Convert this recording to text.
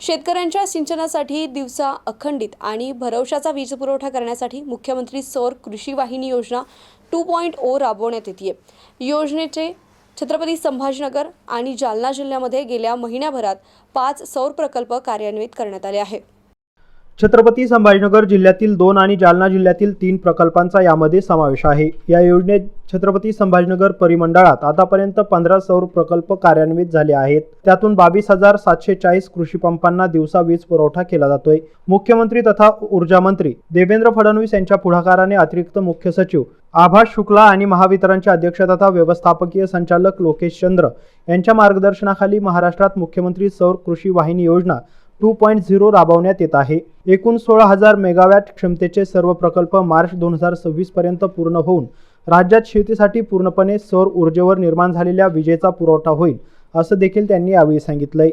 शेतकऱ्यांच्या सिंचनासाठी दिवसा अखंडित आणि भरवशाचा वीज पुरवठा करण्यासाठी मुख्यमंत्री सौर कृषी वाहिनी योजना टू पॉईंट ओ राबवण्यात येते योजनेचे छत्रपती संभाजीनगर आणि जालना जिल्ह्यामध्ये गेल्या महिन्याभरात पाच सौर प्रकल्प कार्यान्वित करण्यात आले आहेत. छत्रपती संभाजीनगर जिल्ह्यातील दोन आणि जालना जिल्ह्यातील तीन प्रकल्पांचा यामध्ये समावेश आहे. या योजनेत छत्रपती संभाजीनगर परिमंडळात आतापर्यंत पंधरा सौर प्रकल्प कार्यान्वित झाले आहेत. त्यातून बावीस हजार सातशे चाळीस कृषी पंपांना दिवसा वीज पुरवठा केला जातोय. मुख्यमंत्री तथा ऊर्जा मंत्री देवेंद्र फडणवीस यांच्या पुढाकाराने अतिरिक्त मुख्य सचिव आभास शुक्ला आणि महावितरणचे अध्यक्ष तथा व्यवस्थापकीय संचालक लोकेश चंद्र यांच्या मार्गदर्शनाखाली महाराष्ट्रात मुख्यमंत्री सौर कृषी वाहिनी योजना टू पॉईंट झिरो राबवण्यात येत आहे. एकूण सोळा हजार मेगावॅट क्षमतेचे सर्व प्रकल्प मार्च दोन हजार सव्वीस पर्यंत पूर्ण होऊन राज्यात शेतीसाठी पूर्णपणे सौर ऊर्जेवर निर्माण झालेल्या विजेचा पुरवठा होईल असं देखील त्यांनी यावेळी सांगितलंय.